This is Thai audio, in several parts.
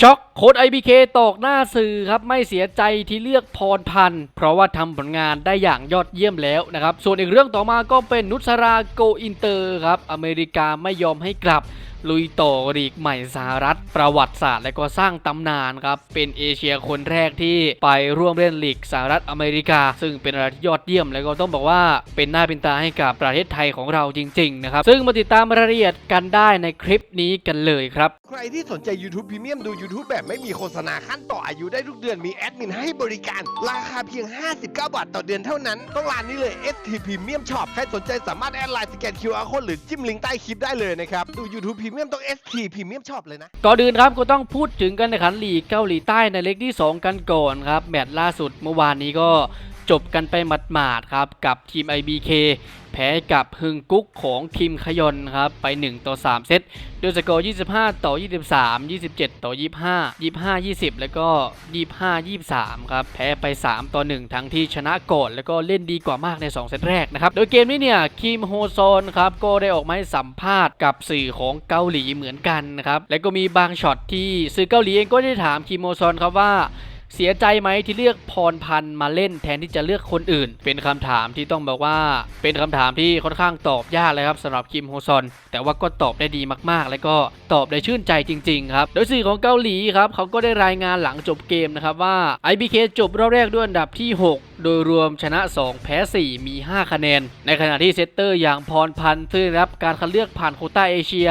ช็อกโค้ด IBK ตอกหน้าสื่อครับไม่เสียใจที่เลือกพรพันธ์เพราะว่าทำผลงานได้อย่างยอดเยี่ยมแล้วนะครับ ส่วนอีกเรื่องต่อมาก็เป็นนุสราโกอินเตอร์ครับ อเมริกาไม่ยอมให้กลับ ลุยต่อลีกใหม่สหรัฐประวัติศาสตร์ และก็สร้างตำนานครับ เป็นเอเชียคนแรกที่ไปร่วมเล่นลีกสหรัฐอเมริกา ซึ่งเป็นอะไรที่ยอดเยี่ยม แล้วก็ต้องบอกว่าเป็นหน้าเป็นตาให้กับประเทศไทยของเราจริงๆนะครับ ซึ่งมาติดตามรายละเอียดกันได้ในคลิปนี้กันเลยครับ ใครที่สนใจ YouTube Premium ดู YouTube แบบไม่มีโฆษณาขั้นต่ออายุได้ทุกเดือนมีแอดมินให้บริการ ราคาเพียง 59 บาทต่อเดือนเท่านั้น ต้องร้านนี้เลย ST Premium Shop ใครสนใจสามารถแอดไลน์สแกน QR Code หรือจิ้มลิงก์ใต้คลิปได้เลยนะครับดู YouTube Premium ต้อง ST พรีเมียมชอบเลยนะ ก่อนอื่นครับก็ต้องพูดถึงการแข่งขันลีกเกาหลีใต้ในเล็กที่ 2 กันก่อนครับ แมตช์ล่าสุดเมื่อวานนี้ก็ จบกันไปหมาดๆครับกับทีม IBK แพ้กับฮึงกุ๊กของคิมขยอนครับไป 1 ต่อ 3 เซตด้วยสกอร์ 25 ต่อ 23 27 ต่อ 25 25 20 แล้วก็ 25 23 ครับแพ้ไป 3 ต่อ 1 ทั้งที่ชนะก่อนแล้วก็เล่นดีกว่ามากใน 2 เซตแรกนะครับ โดยเกมนี้เนี่ยคิมโฮซอนครับก็ได้ออกมาให้สัมภาษณ์กับสื่อของเกาหลีเหมือนกันนะครับ แล้วก็มีบางช็อตที่สื่อเกาหลีเองก็ได้ถามคิมโฮซอนครับว่า เสียใจไหมที่เลือกพรพันธ์มาเล่นแทนที่จะเลือกคนอื่น เป็นคำถามที่ต้องบอกว่า เป็นคำถามที่ค่อนข้างตอบยากเลยครับสำหรับคิมโฮซอน แต่ว่าก็ตอบได้ดีมากๆ แล้วก็ตอบได้ชื่นใจจริงๆครับโดยสื่อของเกาหลีครับเขาก็ได้รายงานหลังจบเกมนะครับว่า IBK จบรอบแรกด้วยอันดับที่ 6 โดยรวมชนะ 2 แพ้ 4 มี 5 คะแนน ในขณะที่เซตเตอร์อย่างพรพันธ์ซึ่งได้รับการคัดเลือกผ่านโคต้าเอเชีย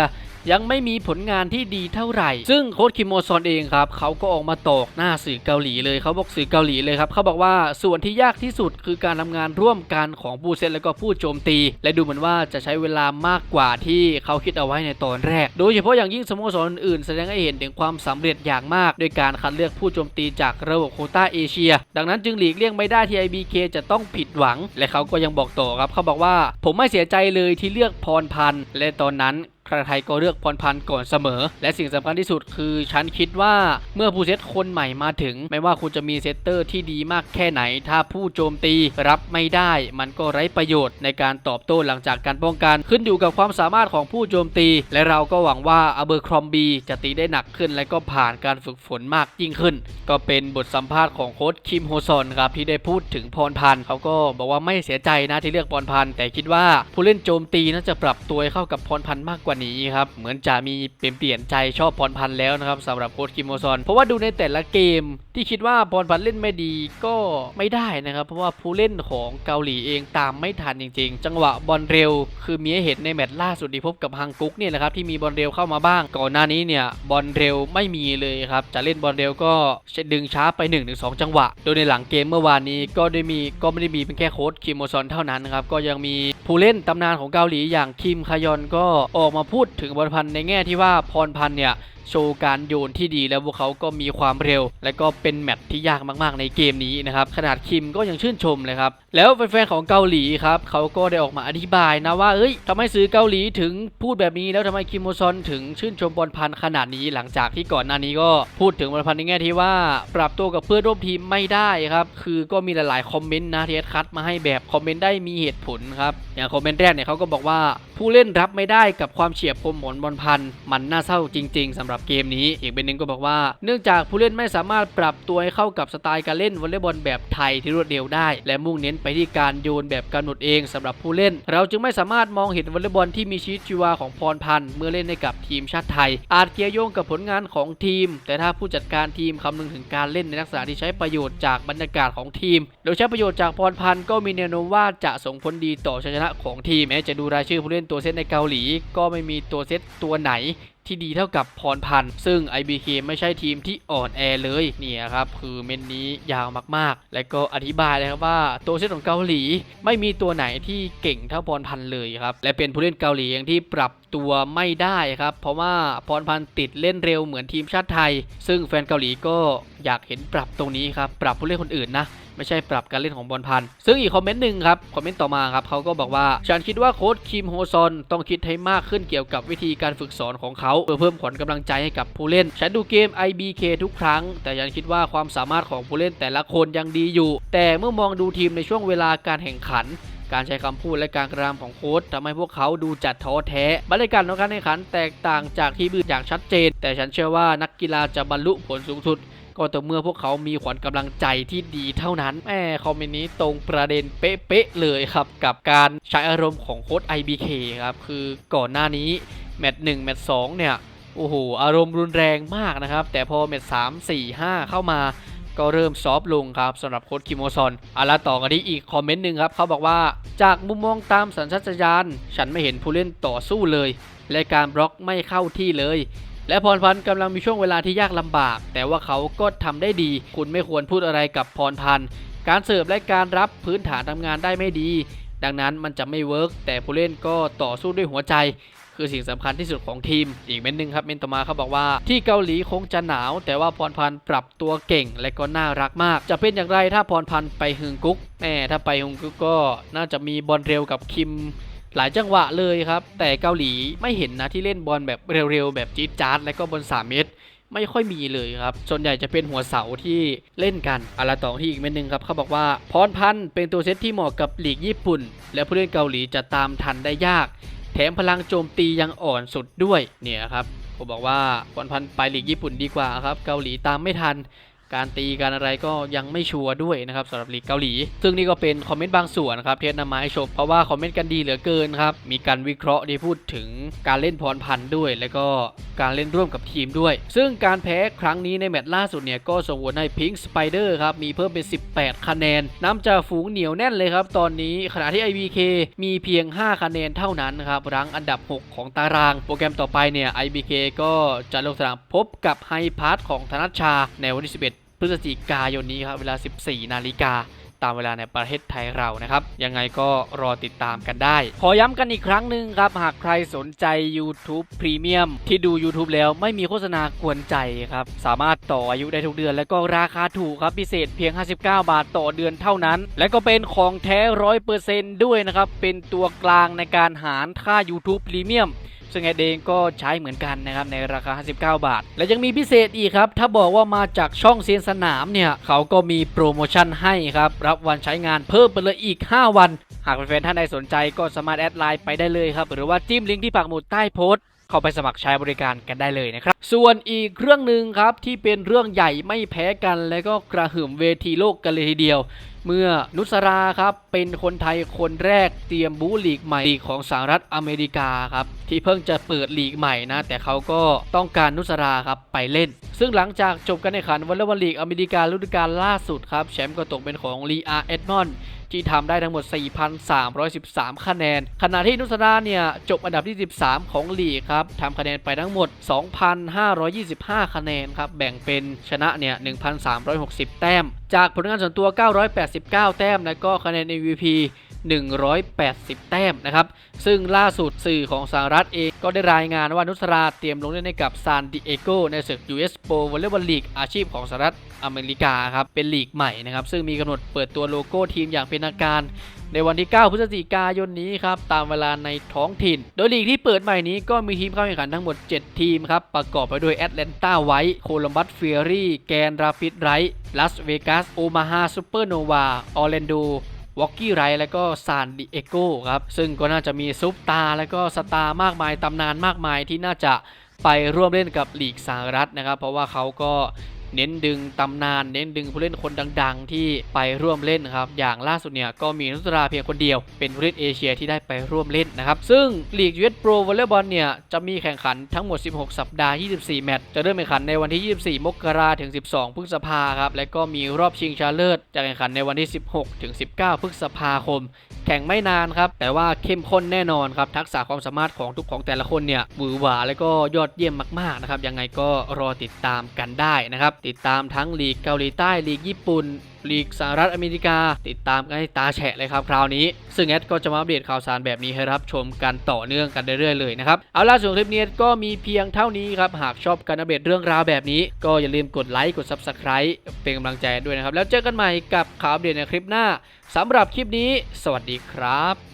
ยังไม่มีผลงานที่ดีเท่าไหร่ ซึ่งโค้ชคิมโมซอนเองครับเขาก็ออกมาตอกหน้าสื่อเกาหลีเลยเขาบอกสื่อเกาหลีเลยครับเขาบอกว่าส่วนที่ยากที่สุดคือการทำงานร่วมกันของผู้เซตและก็ผู้โจมตี และดูเหมือนว่าจะใช้เวลามากกว่าที่เขาคิดเอาไว้ในตอนแรก โดยเฉพาะอย่างยิ่งสโมสรอื่นแสดงให้เห็นถึงความสำเร็จอย่างมากโดยการคัดเลือกผู้โจมตีจากระบบโคต้าเอเชีย ดังนั้นจึงหลีกเลี่ยงไม่ได้ที่ IBK จะต้องผิดหวัง และเขาก็ยังบอกต่อครับเขาบอกว่า ผมไม่เสียใจเลยที่เลือกพรพันธ์และตอนนั้น ใครๆก็เลือกพรพันธ์ก่อนเสมอ และสิ่งสำคัญที่สุดคือ ฉันคิดว่าเมื่อผู้เซตคนใหม่มาถึง ไม่ว่าคุณจะมีเซตเตอร์ที่ดีมากแค่ไหน ถ้าผู้โจมตีรับไม่ได้ มันก็ไร้ประโยชน์ในการตอบโต้หลังจากการป้องกัน ขึ้นอยู่กับความสามารถของผู้โจมตี และเราก็หวังว่าอเบอร์ครอมบีจะตีได้หนักขึ้น และก็ผ่านการฝึกฝนมากยิ่งขึ้น ก็เป็นบทสัมภาษณ์ของโค้ชคิมโฮซอนครับที่ได้พูดถึงพรพันธ์เขาก็บอกว่าไม่เสียใจนะที่เลือกพรพันธ์แต่คิดว่าผู้เล่นโจมตีน่าจะปรับตัวเข้ากับพรพันธ์มากกว่านี้ครับ เหมือนจะมีเปลี่ยนเปลี่ยนใจชอบพรพันธ์แล้วนะครับสำหรับโค้ชคิมโฮซอน เพราะว่าดูในแต่ละเกมที่คิดว่าพรพันธ์เล่นไม่ดีก็ไม่ได้นะครับ เพราะว่าผู้เล่นของเกาหลีเองตามไม่ทันจริง ๆ จังหวะบอลเร็ว คือมีให้เห็นในแมตช์ล่าสุดที่พบกับฮังกุกเนี่ยนะครับที่มีบอลเร็วเข้ามาบ้าง ก่อนหน้านี้เนี่ยบอลเร็วไม่มีเลยครับจะเล่นบอลเร็วก็ดึงช้าไป1นถึงสจังหวะ โดยในหลังเกมเมื่อวานนี้ก็ได้มีก็ไม่ได้มีเป็นแค่โค้ชคิมโฮซอนเท่านั้นนะครับก็ยังมีผู้เล่นตำนานของเกาหลีอย่างคิมคายอนก็ออกมาพูดถึงพรพันธ์ในแง่ที่ว่าพรพันธ์เนี่ยโชว์การโยนที่ดีแล้วพวกเขาก็มีความเร็ว และก็เป็นแมตช์ที่ยากมากๆในเกมนี้นะครับ ขนาดคิมก็ยังชื่นชมเลยครับ แล้วแฟนๆของเกาหลีครับเขาก็ได้ออกมาอธิบายนะว่าเอ้ยทำไมสื่อเกาหลีถึงพูดแบบนี้แล้วทำไมคิมโมซอนถึงชื่นชมบอลพันขนาดนี้หลังจากที่ก่อนหน้านี้ก็พูดถึงบอลพันในแง่ที่ว่า ปรับตัวกับเพื่อนร่วมทีมไม่ได้ครับคือก็มีหลายๆคอมเมนต์นะที่แอดคัดมาให้แบบคอมเมนต์ได้มีเหตุผลครับอย่างคอมเมนต์แรกเนี่ยเขาก็บอกว่าผู้เล่นรับไม่ได้กับความเฉียบคมของบอลพันมันน่าเศร้าจริง ๆสำหรับเกมนี้ อีกเป็นหนึ่งก็บอกว่า เนื่องจากผู้เล่นไม่สามารถปรับตัวให้เข้ากับสไตล์การเล่นวอลเลย์บอลแบบไทยที่รวดเร็วได้ และมุ่งเน้นไปที่การโยนแบบกำหนดเองสำหรับผู้เล่น เราจึงไม่สามารถมองเห็นวอลเลย์บอลที่มีชีวิตชีวาของพรพันธ์เมื่อเล่นให้กับทีมชาติไทย อาจเกี่ยวโยงกับผลงานของทีม แต่ถ้าผู้จัดการทีมคำนึงถึงการเล่นในลักษณะที่ใช้ประโยชน์จากบรรยากาศของทีม โดยใช้ประโยชน์จากพรพันธ์ก็มีแนวโน้มว่าจะส่งผลดีต่อชัยชนะของทีมแม้จะดูรายชื่อผู้เล่นตัวเซตในเกาหลี ก็ไม่มีตัวเซตตัวไหน ที่ดีเท่ากับพรพันธ์ซึ่ง IBK ไม่ใช่ทีมที่อ่อนแอเลยเนี่ยครับคือเมนนี้ยาวมากๆ และก็อธิบายเลยครับว่าตัวเซตของเกาหลี ไม่มีตัวไหนที่เก่งเท่าพรพันธ์เลยครับและเป็นผู้เล่นเกาหลีเองที่ปรับตัวไม่ได้ครับเพราะว่าพรพันธ์ติดเล่นเร็วเหมือนทีมชาติไทย ซึ่งแฟนเกาหลีก็อยากเห็นปรับตรงนี้ครับปรับผู้เล่นคนอื่นนะ ไม่ใช่ปรับการเล่นของบอลพันธ์ซึ่งอีกคอมเมนต์หนึ่งครับคอมเมนต์ต่อมาครับเขาก็บอกว่าฉันคิดว่าโค้ชคิมโฮซอนต้องคิดให้มากขึ้นเกี่ยวกับวิธีการฝึกสอนของเขาเพื่อเพิ่มขวัญกำลังใจให้กับผู้เล่นฉันดูเกม IBK ทุกครั้ง แต่ฉันคิดว่าความสามารถของผู้เล่นแต่ละคนยังดีอยู่ แต่เมื่อมองดูทีมในช่วงเวลาการแข่งขันการใช้คำพูดและการกระทำของโค้ชทำให้พวกเขาดูจัดท้อแท้บรรยากาศของการแข่งขันแตกต่างจากที่อื่นอย่างชัดเจน แต่ฉันเชื่อว่านักกีฬาจะบรรลุผลสูงสุด ก็ต่อเมื่อพวกเขามีขวัญกำลังใจที่ดีเท่านั้นแม่คอมเมนต์นี้ตรงประเด็นเป๊ะๆเลยครับ กับการใช้อารมณ์ของโค้ช IBK ครับ คือก่อนหน้านี้ แมตช์หนึ่งแมตช์สองเนี่ยโอ้โหอารมณ์รุนแรงมากนะครับ แต่พอแมตช์สามสี่ห้าเข้ามาก็เริ่มซอฟลงครับสำหรับโค้ชคิโมซอนเอาละต่อกันที่อีกคอมเมนต์หนึ่งครับเขาบอกว่าจากมุมมองตามสัญชาตญาณฉันไม่เห็นผู้เล่นต่อสู้เลย และการบล็อกไม่เข้าที่เลย และพรพันธ์กำลังมีช่วงเวลาที่ยากลำบาก แต่ว่าเขาก็ทำได้ดี คุณไม่ควรพูดอะไรกับพรพันธ์การเสิร์ฟและการรับพื้นฐานทำงานได้ไม่ดี ดังนั้นมันจะไม่เวิร์กแต่ผู้เล่นก็ต่อสู้ด้วยหัวใจ คือสิ่งสำคัญที่สุดของทีม อีกเม็นหนึ่งครับเมนต่อมาเขาบอกว่า ที่เกาหลีคงจะหนาว แต่ว่าพรพันธ์ปรับตัวเก่งและก็น่ารักมาก จะเป็นอย่างไรถ้าพรพันธ์ไปฮึงกุ๊กแหมถ้าไปฮึงกุ๊กก็น่าจะมีบอลเร็วกับคิม หลายจังหวะเลยครับ แต่เกาหลีไม่เห็นนะที่เล่นบอลแบบเร็วๆ แบบจี๊ดจ๊าดและก็บน 3 เมตร ไม่ค่อยมีเลยครับ ส่วนใหญ่จะเป็นหัวเสาที่เล่นกันอาราตอที่อีกเม็ดหนึ่งครับเขาบอกว่าพรพันธ์เป็นตัวเซตที่เหมาะกับลีกญี่ปุ่น และผู้เล่นเกาหลีจะตามทันได้ยาก แถมพลังโจมตียังอ่อนสุดด้วยเนี่ยครับผมบอกว่าพรพันธ์ไปลีกญี่ปุ่นดีกว่าครับ เกาหลีตามไม่ทัน การตีการอะไรก็ยังไม่ชัวร์ด้วยนะครับสำหรับลีกเกาหลี ซึ่งนี่ก็เป็นคอมเมนต์บางส่วนครับเทสนำมาให้ชมเพราะว่าคอมเมนต์กันดีเหลือเกินครับมีการวิเคราะห์ที่พูดถึงการเล่นพรพันธ์ด้วย แล้วก็การเล่นร่วมกับทีมด้วย ซึ่งการแพ้ครั้งนี้ในแมตช์ล่าสุดเนี่ยก็ส่งผลให้พิงค์สไปเดอร์ครับมีเพิ่มเป็น 18 คะแนนน้ำจาฝูงเหนียวแน่นเลยครับตอนนี้ขณะที่ IBK มีเพียง 5 คะแนนเท่านั้นครับรั้งอันดับ 6 ของตาราง โปรแกรมต่อไปเนี่ย IBK ก็จะลงสนามพบกับไฮพาร์ทของธนัชชาในวันที่11 พฤศจิกายนนี้ครับเวลา 14 นาฬิกาตามเวลาในประเทศไทยเรานะครับ ยังไงก็รอติดตามกันได้ ขอย้ำกันอีกครั้งหนึ่งครับ หากใครสนใจ YouTube Premium ที่ดู YouTube แล้วไม่มีโฆษณากวนใจครับ สามารถต่ออายุได้ทุกเดือน และก็ราคาถูกครับพิเศษเพียง 59 บาทต่อเดือนเท่านั้น และก็เป็นของแท้ร้อยเปอร์เซนต์ด้วยนะครับ เป็นตัวกลางในการหารค่า YouTube Premium ซึ่งแอดเองก็ใช้เหมือนกันนะครับในราคา 59 บาท และยังมีพิเศษอีกครับ ถ้าบอกว่ามาจากช่องเซียนสนามเนี่ย เขาก็มีโปรโมชั่นให้ครับ รับวันใช้งานเพิ่มไปเลยอีก 5 วัน หากแฟนๆท่านใดสนใจก็สามารถแอดไลน์ไปได้เลยครับ หรือว่าจิ้มลิงก์ที่ปักหมุดใต้โพสต์เข้าไปสมัครใช้บริการกันได้เลยนะครับ ส่วนอีกเรื่องหนึ่งครับที่เป็นเรื่องใหญ่ไม่แพ้กัน และก็กระหึ่มเวทีโลกกันเลยทีเดียว เมื่อนุสราครับเป็นคนไทยคนแรกเตรียมบูลีกใหม่ลีกของสหรัฐอเมริกาครับที่เพิ่งจะเปิดลีกใหม่นะแต่เขาก็ต้องการนุสราครับไปเล่น ซึ่งหลังจากจบการแข่งขันวอลเลย์บอลลีกอเมริกาฤดูกาลล่าสุดครับแชมป์ก็ตกเป็นของลีอาเอ็ดมอนที่ทำได้ทั้งหมด 4,313 คะแนน ขณะที่นุสราเนี่ย จบอันดับที่ 13 ของลีกครับทำคะแนนไปทั้งหมด 2,525 คะแนนครับ แบ่งเป็นชนะเนี่ย 1,360 แต้ม จากผลงานส่วนตัว 989 แต้ม และก็คะแนน MVP 180 แต้มนะครับ ซึ่งล่าสุดสื่อของสหรัฐเองก็ได้รายงานว่านุสราเตรียมลงเล่นให้กับซานดิเอโกในศึก US Pro Volleyball League อาชีพของสหรัฐอเมริกาครับ เป็นลีกใหม่นะครับ ซึ่งมีกำหนดเปิดตัวโลโก้ทีมอย่างเป็นทางการ ในวันที่ 9 พฤศจิกายนนี้ครับตามเวลาในท้องถิ่น โดยลีกที่เปิดใหม่นี้ก็มีทีมเข้าแข่งขันทั้งหมด 7 ทีมครับประกอบไปด้วยแอตแลนตาไวท์โคลัมบัสเฟียรี่แกนราปิดไรท์ลาสเวกัสโอมาฮาซูเปอร์โนวาออร์แลนโดวอกกี้ไรท์แล้วก็ซานดิเอโกครับซึ่งก็น่าจะมีซุปตา แล้วก็สตาร์มากมายตำนานมากมายที่น่าจะไปร่วมเล่นกับลีกสหรัฐนะครับ เพราะว่าเขาก็ เน้นดึงตำนาน เน้นดึงผู้เล่นคนดัง ๆ ที่ไปร่วมเล่นครับ อย่างล่าสุดเนี่ยก็มีนุสราเพียงคนเดียว เป็นผู้เล่นเอเชียที่ได้ไปร่วมเล่นนะครับ ซึ่งลีก US Pro Volleyball เนี่ยจะมีแข่งขันทั้งหมด 16 สัปดาห์ 24 แมตช์ จะเริ่มแข่งขันในวันที่ 24 มกราถึง 12 พฤษภาครับ และก็มีรอบชิงชนะเลิศ จะแข่งขันในวันที่ 16 ถึง 19 พฤษภาคม แข่งไม่นานครับ แต่ว่าเข้มข้นแน่นอนครับ ทักษะความสามารถของทุกของแต่ละคนเนี่ยหวือหวาและก็ยอดเยี่ยมมากๆนะครับ ยังไงก็รอติดตามกันได้นะครับติดตามทั้งลีกเกาหลีใต้ลีกญี่ปุ่นลีกสหรัฐอเมริกา ติดตามกันให้ตาแฉะเลยครับคราวนี้ ซึ่งแอดก็จะมาอัปเดตข่าวสารแบบนี้ให้รับชมกันต่อเนื่องกันเรื่อยๆเลยนะครับ เอาล่ะส่วนคลิปนี้ก็มีเพียงเท่านี้ครับ หากชอบการอัปเดตเรื่องราวแบบนี้ ก็อย่าลืมกดไลค์กด Subscribe เป็นกำลังใจด้วยนะครับ แล้วเจอกันใหม่กับข่าวอัปเดตในคลิปหน้าสำหรับคลิปนี้ สวัสดีครับ